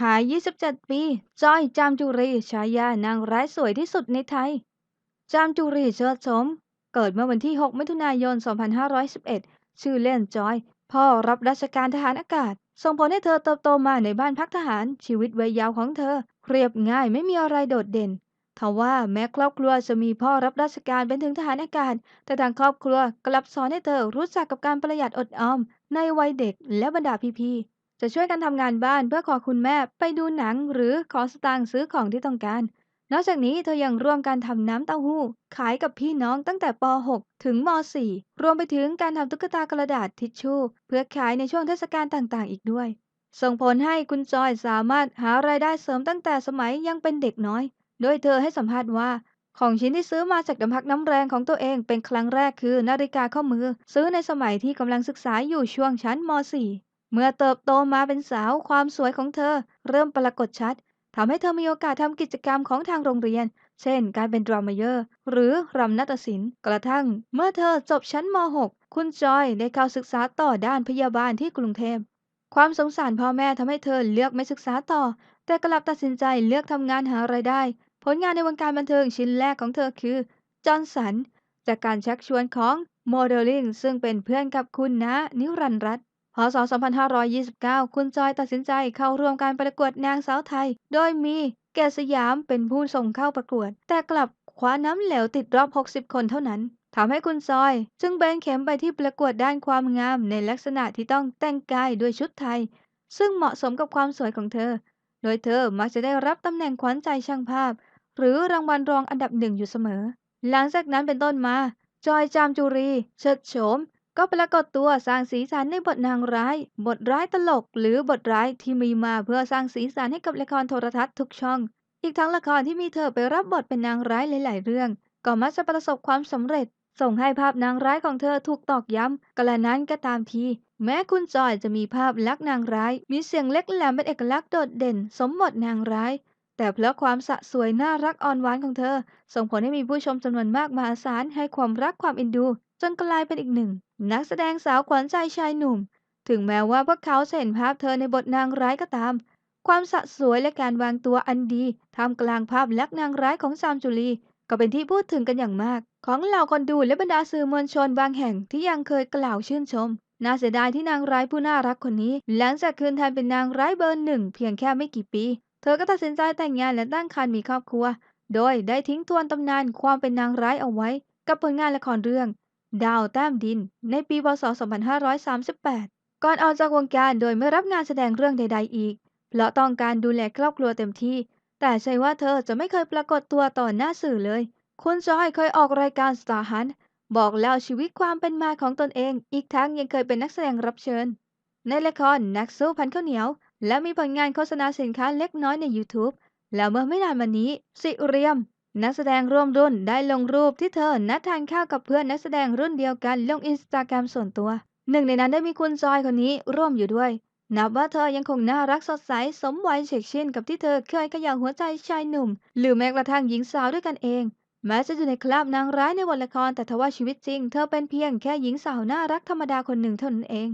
หาย 27 ปีจอยจามจุรีฉายานางร้ายสวยที่สุดในไทย จามจุรีเชิดชมเกิดเมื่อวันที่ 6 มิถุนายน 2511 ชื่อเล่นจอย พ่อรับราชการทหารอากาศ ส่งผลให้เธอเติบโตมาในบ้านพักทหาร ชีวิตวัยยาวของเธอ เรียบง่ายไม่มีอะไรโดดเด่นทว่าแม้ครอบครัวจะมีพ่อรับราชการเป็นถึงทหารอากาศ แต่ทางครอบครัวกลับสอนให้เธอรู้จักกับการประหยัดอดออม ในวัยเด็กและบรรดาพี่ๆ จะช่วยกันทำงานบ้านเพื่อขอคุณแม่ไปดูหนังหรือขอสตางค์ซื้อของที่ต้องการ นอกจากนี้เธอยังร่วมการทำน้ำเต้าหู้ ขายกับพี่น้องตั้งแต่ป .6 ถึงม .4 รวมไปถึงการทำตุ๊กตากระดาษทิชชู่ เพื่อขายในช่วงเทศกาลต่างๆ อีกด้วย ส่งผลให้คุณจอยสามารถหารายได้เสริมตั้งแต่สมัยยังเป็นเด็กน้อย โดยเธอให้สัมภาษณ์ว่าของชิ้นที่ซื้อมาจากน้ำพักน้ำแรงของตัวเองเป็นครั้งแรกคือนาฬิกาข้อมือ ซื้อในสมัยที่กำลังศึกษาอยู่ช่วงชั้นม .4 เมื่อเติบโตมาเป็นสาวความสวยของเธอเริ่มปรากฏชัดทำให้เธอมีโอกาสทำกิจกรรมของทางโรงเรียน เช่น การเป็นดรามาเยอร์ หรือรำนาฏศิลป์ กระทั่ง เมื่อเธอจบชั้นม .6 คุณจอยได้เข้าศึกษาต่อด้านพยาบาลที่กรุงเทพ ความสงสารพ่อแม่ทำให้เธอเลือกไม่ศึกษาต่อ แต่กลับตัดสินใจเลือกทำงานหารายได้ ผลงานในวงการบันเทิงชิ้นแรกของเธอคือ จอห์นสัน จากการชักชวนของโมเดลลิ่งซึ่งเป็นเพื่อนกับคุณนะนิรันดร์รัตน์ พศ 2529 คุณจอยตัดสินใจเข้าร่วมการประกวดนางสาวไทย โดยมีแกสยามเป็นผู้ส่งเข้าประกวด แต่กลับคว้าน้ำเหลวติดรอบ 60 คนเท่านั้นทำให้คุณจอย จึงเบนเข็มไปที่ประกวดด้านความงามในลักษณะที่ต้องแต่งกายด้วยชุดไทย ซึ่งเหมาะสมกับความสวยของเธอ โดยเธอมักจะได้รับตำแหน่งขวัญใจช่างภาพ หรือรางวัลรองอันดับหนึ่งอยู่เสมอ หลังจากนั้นเป็นต้นมา จอยจามจุรี เชิดโฉม ก็ปรากฏตัวสร้างสีสันในบทนางร้าย บทร้ายตลก หรือบทร้ายที่มีมาเพื่อสร้างสีสันให้กับละครโทรทัศน์ทุกช่อง อีกทั้งละครที่มีเธอไปรับบทเป็นนางร้ายหลาย ๆ เรื่อง ก็มักจะประสบความสำเร็จ ส่งให้ภาพนางร้ายของเธอถูกตอกย้ำกระนั้นก็ตามทีแม้คุณจอยจะมีภาพลักษณ์นางร้าย มีเสียงเล็กแหลมเป็นเอกลักษณ์โดดเด่น สมบทนางร้าย แต่เพราะความสะสวยน่ารักอ่อนหวานของเธอ ส่งผลให้มีผู้ชมจำนวนมากมหาศาลให้ความรักความเอ็นดู จนกลายเป็นอีกหนึ่ง นักแสดงสาวขวัญใจชายหนุ่ม ถึงแม้ว่าพวกเขาจะเห็นภาพเธอในบทนางร้ายก็ตาม ความสะสวยและการวางตัวอันดีท่ามกลางภาพลักษณ์นางร้ายของซามจุลี ก็เป็นที่พูดถึงกันอย่างมาก ของเหล่าคนดูและบรรดาสื่อมวลชนบางแห่งที่ยังเคยกล่าวชื่นชมน่าเสียดายที่นางร้ายผู้น่ารักคนนี้ หลังจากคืนแทนเป็นนางร้ายเบอร์หนึ่งเพียงแค่ไม่กี่ปี เธอก็ตัดสินใจแต่งงานและตั้งครรภ์มีครอบครัว โดยได้ทิ้งทวนตำนานความเป็นนางร้ายเอาไว้ กับผลงานละครเรื่อง ดาวแต้มดิน ในปี พศ 2538 ก่อนออกจากวงการโดยไม่รับงานแสดงเรื่องใด ๆ อีก เพราะต้องการดูแลครอบครัวเต็มที่ แต่ใช่ว่าเธอจะไม่เคยปรากฏตัวต่อหน้าสื่อเลย คุณจอยเคยออกรายการ Star Hunt บอกเล่าชีวิตความเป็นมาของตนเอง อีกทั้งยังเคยเป็นนักแสดงรับเชิญ ในละครนักสู้พันข้าวเหนียว และมีผลงานโฆษณาสินค้าเล็กน้อยใน YouTube แล้วเมื่อไม่นานมานี้ สิเรียม นักแสดงร่วมรุ่นได้ลงรูปที่เธอนัดทานข้าวกับเพื่อนนักแสดงรุ่นเดียวกันลงอินสตาแกรมส่วนตัว หนึ่งในนั้นได้มีคุณจอยคนนี้ร่วมอยู่ด้วย นับว่าเธอยังคงน่ารักสดใสสมวัยเฉกเช่นกับที่เธอเคยขย่าหัวใจชายหนุ่ม หรือแม้กระทั่งหญิงสาวด้วยกันเอง แม้จะอยู่ในคราบนางร้ายในบทละครแต่ทว่าชีวิตจริง เธอเป็นเพียงแค่หญิงสาวน่ารักธรรมดาคนหนึ่งเท่านั้นเอง